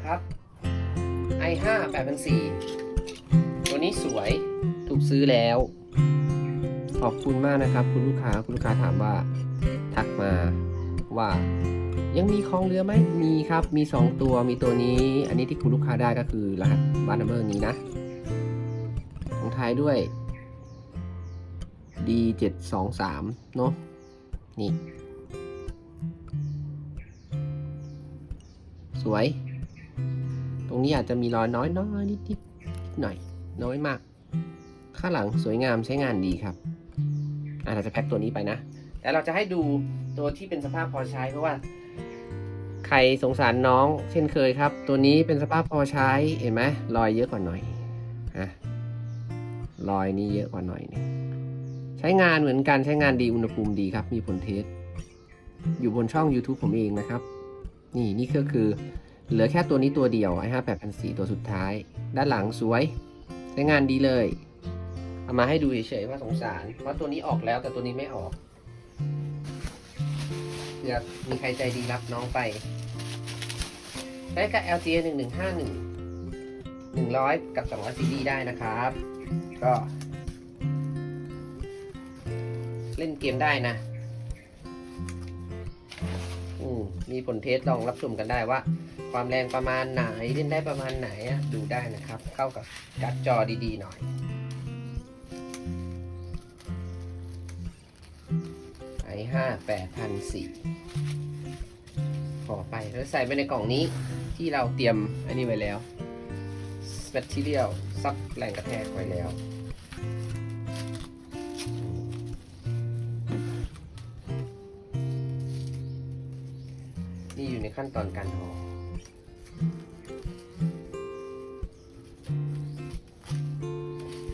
นะครับ i5 8004ตัวนี้สวยถูกซื้อแล้ว ขอบคุณมากนะครับ คุณลูกค้าคุณลูกค้าถามว่า ทักมาว่า ยังมีของเหลือไหมมีครับ มี 2 ตัวมีตัวนี้ อันนี้ที่คุณลูกค้าได้ก็คือรหัสบ้านนัมเบอร์นี้นะของท้ายด้วย D723 เนอะนี่ สวย ตรงนี้อาจจะมีรอยน้อยน้อยนิดนิดหน่อย น้อยมาก ข้างหลังสวยงามใช้งานดีครับอาเราจะแพ็คตัวนี้ไปนะ แต่เราจะให้ดูตัวที่เป็นสภาพพอใช้เพราะว่า ใครสงสารน้อง เช่นเคยครับ ตัวนี้เป็นสภาพพอใช้เห็นไหมรอยเยอะกว่าหน่อยฮะรอยนี้เยอะกว่าหน่อยหนึงใช้งานเหมือนกันใช้งานดีอุณหภูมิดีครับ มีผลเทสอยู่บนช่อง YouTube ผมเองนะครับ นี่นี่ก็คือ เหลือแค่ตัวนี้ตัวเดียวไอ้ห้าแปดพันสี่ตัวสุดท้าย ด้านหลังสวยใช้งานดีเลย เอามาให้ดูเฉยๆว่าสงสารเพราะตัวนี้ออกแล้วแต่ตัวนี้ไม่ออกเผื่อมีใครใจดีรับน้องไปได้กับ LG 1 1 5 1 100 กับ200 CD ได้นะครับ ก็ เล่นเกมได้นะ มีผลเทสลองรับชมกันได้ว่า ความแรงประมาณไหนเล่นได้ประมาณไหนดูได้นะครับ เข้ากับการ์ดจอดีๆหน่อยไอห้าแปดพันสี่ขอไปแล้วใส่ไปในกล่องนี้ที่เราเตรียมอันนี้ไว้แล้ว material ซับแรงกระแทกไว้แล้ว นี่อยู่ในขั้นตอนการห่อ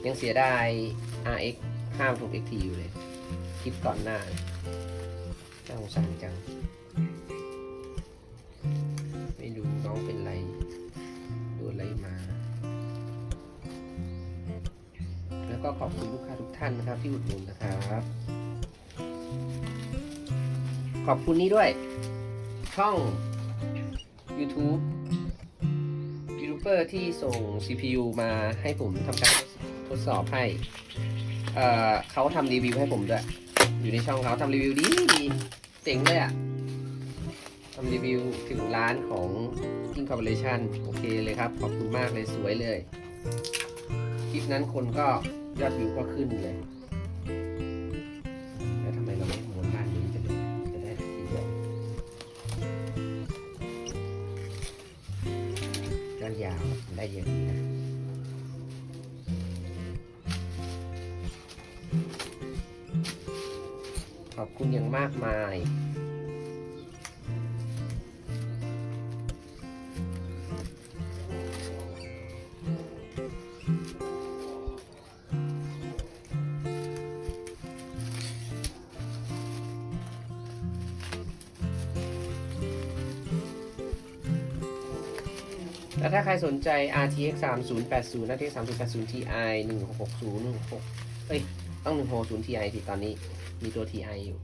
ยังเสียดาย RX ห้ามถูก XT อยู่เลย คลิปก่อนหน้าน่าสงสารจัง ไม่รู้น้องเป็นไรโดนอะไรมา แล้วก็ขอบคุณลูกค้าทุกท่านนะครับ ที่อุดหนุนนะครับ ขอบคุณนี้ด้วย ช่อง YouTube ยูทูบเบอร์ที่ส่ง CPU มาให้ผมทำการทดสอบให้ เอ่อเขาทำรีวิวให้ผมด้วย อยู่ในช่องเขาทำรีวิวดีดีเจ๋งเลยอะทำรีวิวถึงร้านของ King Corporation โอเคเลยครับ ขอบคุณมากเลยสวยเลย คลิปนั้นคนก็ยอดวิวก็ขึ้นเลยาวได้เยอะดีนะขอบคุณอย่างมากมาย แล้วถ้าใครสนใจ RTX 3080 RTX 3080 Ti 1660 16เอ้ย ต้อง 160 Ti ทีตอนนี้ มีตัว TI อยู่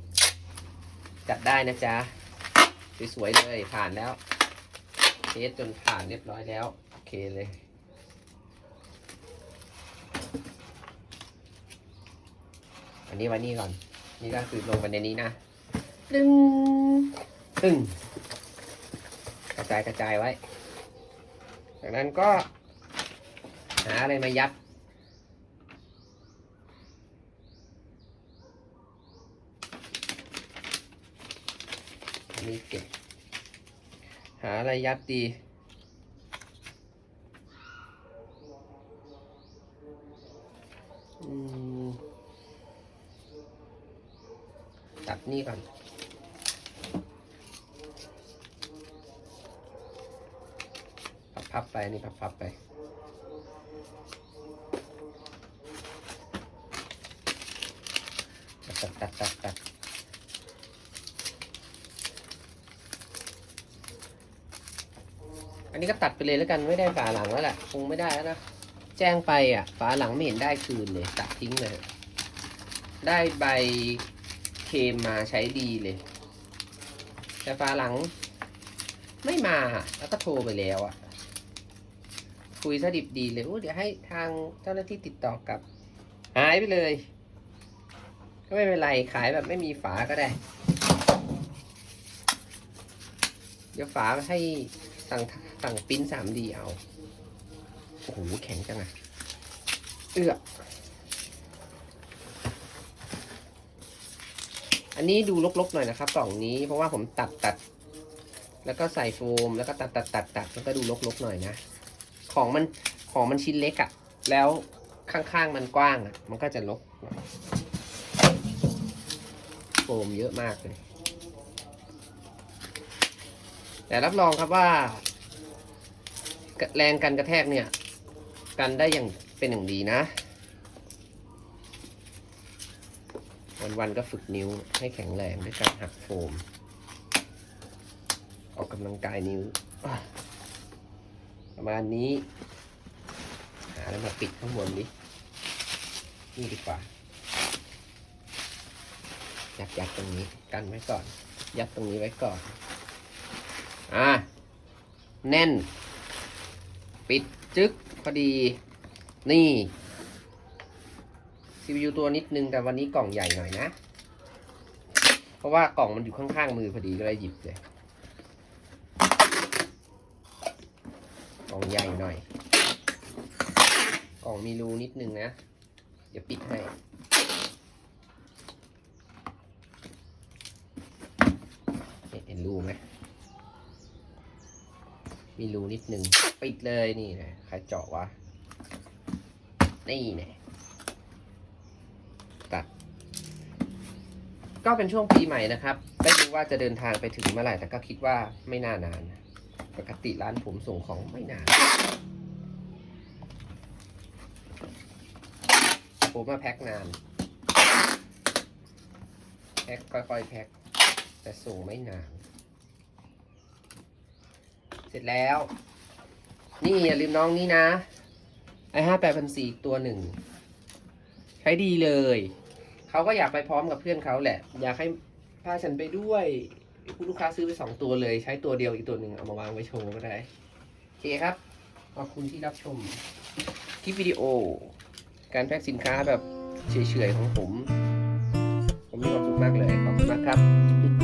จัดได้นะจ๊ะ สวย ๆ เลย ผ่านแล้ว เทสจนผ่านเรียบร้อยแล้ว โอเคเลยอันนี้ไว้นี่ก่อน นี่ก็คือลงไปในนี้นะ ตึ้งตึ้งกระจายกระจายไว้ จากนั้นก็หาอะไรมายัด อันนี้เก็บ หาอะไรยัดดีตัดนี่ก่อน พับไปนี่พับๆไปตัดตัดตัดตัดอันนี้ก็ตัดไปเลยแล้วกันไม่ได้ฝาหลังแล้วแหละคงไม่ได้แล้วนะแจ้งไปอะฝาหลังไม่เห็นได้คืนเลยตัดทิ้งเลย ได้ใบเคมมาใช้ดีเลย แต่ฝาหลังไม่มาแล้วก็โทรไปแล้วอะ คุยซะดิบดีเลยโอ้เดี๋ยวให้ทางเจ้าหน้าที่ติดต่อกลับ หายไปเลย ก็ไม่เป็นไร ขายแบบไม่มีฝาก็ได้ เดี๋ยวฝาให้สั่งสั่งปิ้นสามดีเอา โอ้โห แข็งจังอะเอื้ออันนี้ดูลกๆหน่อยนะครับกล่องนี้เพราะว่าผมตัดตัด แล้วก็ใส่โฟม แล้วก็ตัดตัดตัดตัดมันก็ดูลกๆหน่อยนะ ของมันของมันชิ้นเล็กอะแล้วข้างๆมันกว้างอะมันก็จะลกโฟมเยอะมากเลย แต่รับรองครับว่า แรงกันกระแทกเนี่ย กันได้อย่างเป็นอย่างดีนะ วันๆก็ฝึกนิ้วให้แข็งแรงด้วยการหักโฟม ออกกำลังกายนิ้ว ประมาณนี้ หาแล้วมาปิดข้างบนดินี่ดีกว่ายัดยัดตรงนี้กันไว้ก่อน ยัดตรงนี้ไว้ก่อน อะแน่น ปิดจึ๊กพอดี นี่ CPU ตัวนิดนึง แต่วันนี้กล่องใหญ่หน่อยนะ เพราะว่ากล่องมันอยู่ข้างๆมือพอดีก็เลยหยิบเลย กล่องใหญ่หน่อย กล่องมีรูนิดนึงนะ เดี๋ยวปิดให้ เห็นรูไหมมีรูนิดนึง ปิดเลยนี่นะใครเจาะวะ นี่น่ตัด ก็เป็นช่วงปีใหม่นะครับ ไม่รู้ว่าจะเดินทางไปถึงเมื่อไหร่ แต่ก็คิดว่าไม่น่านาน ปกติร้านผมส่งของไม่นาน ผมมาแพ็คนาน แพ็คค่อยๆแพ็คแต่ส่งไม่นาน เสร็จแล้ว นี่อย่าลืมน้องนี่นะ ไอห้าแปดพันสี่ตัวหนึ่ง ใช้ดีเลย เขาก็อยากไปพร้อมกับเพื่อนเขาแหละ อยากให้พาฉันไปด้วย คุณลูกค้าซื้อไปสองตัวเลยใช้ตัวเดียวอีกตัวหนึ่งเอามาวางไว้โชว์ก็ได้โอเคครับ ขอบคุณที่รับชมคลิปวิดีโอ การแพ็คสินค้าแบบเฉยๆของผม ผมมีความสุขมากเลยขอบคุณมากครับ